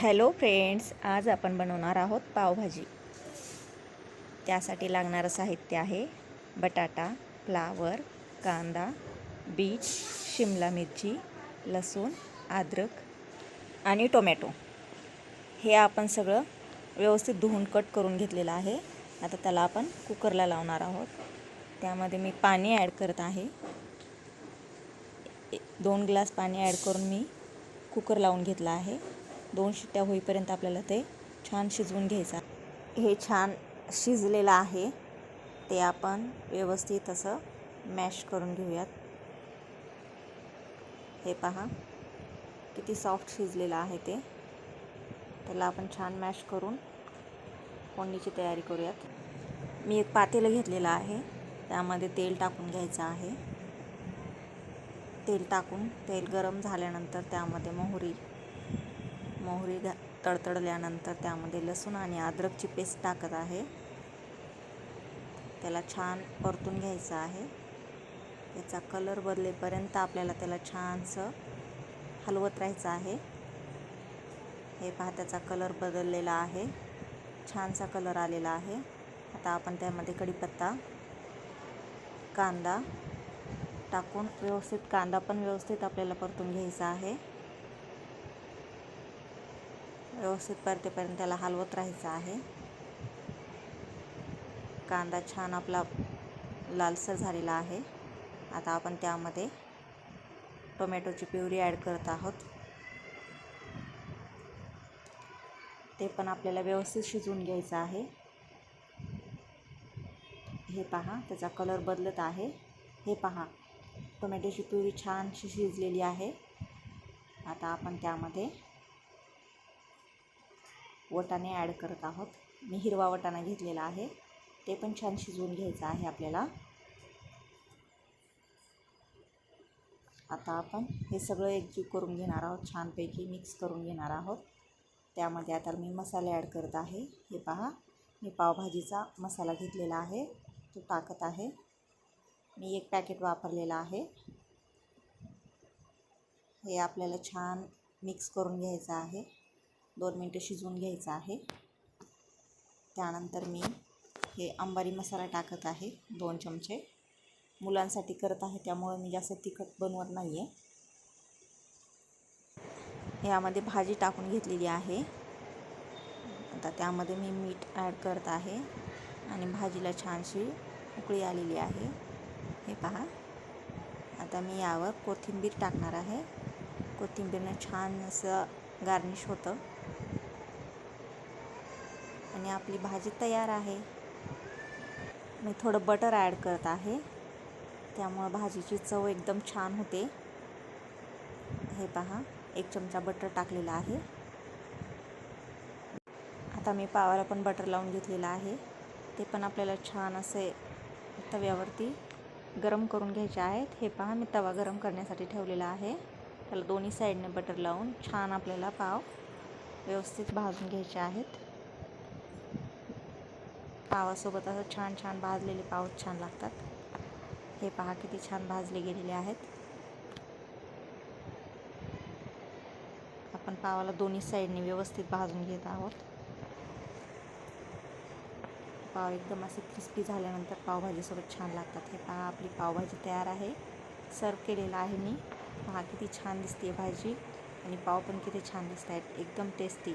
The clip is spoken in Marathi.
हॅलो फ्रेंड्स आज आपण बनवणार आहोत पावभाजी. त्यासाठी लागणारं साहित्य आहे बटाटा फ्लावर कांदा बीट शिमला मिरची लसूण अद्रक आणि टोमॅटो. हे आपण सगळं व्यवस्थित धुवून कट करून घेतलेलं आहे. आता त्याला आपण कुकरला लावणार आहोत. त्यामध्ये मी पाणी ॲड करत आहे. दोन ग्लास पाणी ॲड करून मी कुकर लावून घेतला आहे. दोन शिट्ट्या होईपर्यंत आपल्याला ते छान शिजवून घ्यायचं हे छान शिजलेलं आहे. ते आपण व्यवस्थित असं मॅश करून घेऊयात. हे पहा किती सॉफ्ट शिजलेलं आहे ते. त्याला आपण छान मॅश करून फोडणीची तयारी करूयात. मी एक पातेलं घेतलेलं आहे. त्यामध्ये तेल टाकून घ्यायचं आहे. तेल टाकून तेल गरम झाल्यानंतर त्यामध्ये मोहरी मोहरी घा तडतडल्यानंतर त्यामध्ये लसूण आणि अद्रकची पेस्ट टाकत आहे. त्याला छान परतून घ्यायचं आहे. त्याचा कलर बदलेपर्यंत आपल्याला त्याला छानसं हलवत राहायचं आहे. हे पहा त्याचा कलर बदललेला आहे. छानसा कलर आलेला आहे. आता आपण त्यामध्ये कढीपत्ता कांदा टाकून व्यवस्थित कांदा पण व्यवस्थित आपल्याला परतून घ्यायचा आहे. व्यवस्थित परतेपर्यंत त्याला हलवत राहायचं आहे. कांदा छान आपला लालसर झालेला आहे. आता आपण त्यामध्ये टोमॅटोची प्युरी ॲड करत आहोत. ते पण आपल्याला व्यवस्थित शिजवून घ्यायचं आहे. हे पहा त्याचा कलर बदलत आहे. हे पहा टोमॅटोची प्युरी छानशी शिजलेली आहे. आता आपण त्यामध्ये वटाणे ॲड करत आहोत. मी हिरवा वटाणा घेतलेला आहे. ते पण छान शिजवून घ्यायचं आहे आपल्याला. आता आपण हे सगळं एकजीव करून घेणार आहोत. छानपैकी मिक्स करून घेणार आहोत. त्यामध्ये आता मी मसाले ॲड करत आहे. हे पहा मी पावभाजीचा मसाला घेतलेला आहे. तो टाकत आहे. मी एक पॅकेट वापरलेला आहे. हे आपल्याला छान मिक्स करून घ्यायचं आहे. दोन मिनटं शिजवून घ्यायचं आहे. त्यानंतर मी हे अंबारी मसाला टाकत आहे दोन चमचे. मुलांसाठी करत आहे त्यामुळे मी जास्त तिखट बनवत नाही आहे यामध्ये भाजी टाकून घेतलेली आहे. आता त्यामध्ये मी मीठ ॲड करत आहे आणि भाजीला छानशी उकळी आलेली आहे. हे पहा. आता मी यावर कोथिंबीर टाकणार आहे. कोथिंबीरनं छान असं गार्निश होतं. आणि आपली भाजी तयार आहे. मी थोडं बटर ॲड करत आहे. त्यामुळं भाजीची चव एकदम छान होते. हे पहा एक चमचा बटर टाकलेला आहे. आता मी पावाला पण बटर लावून घेतलेलं आहे. ते पण आपल्याला छान असे तव्यावरती गरम करून घ्यायचे आहेत. हे पहा मी तवा गरम करण्यासाठी ठेवलेला आहे. त्याला दोन्ही साईडने बटर लावून छान आपल्याला पाव व्यवस्थित भाजून घ्यायचे आहेत. पावासोबत असं छान छान भाजलेले पावच छान लागतात. हे पहा किती छान भाजले गेलेले आहेत. आपण पावाला दोन्ही साईडने व्यवस्थित भाजून घेत आहोत. पाव एकदम असे क्रिस्पी झाल्यानंतर पावभाजीसोबत छान लागतात. हे पहा आपली पावभाजी तयार आहे. सर्व केलेलं आहे मी. पहा किती छान दिसते भाजी. आणि पाव पण किती छान दिसत आहेत एकदम टेस्टी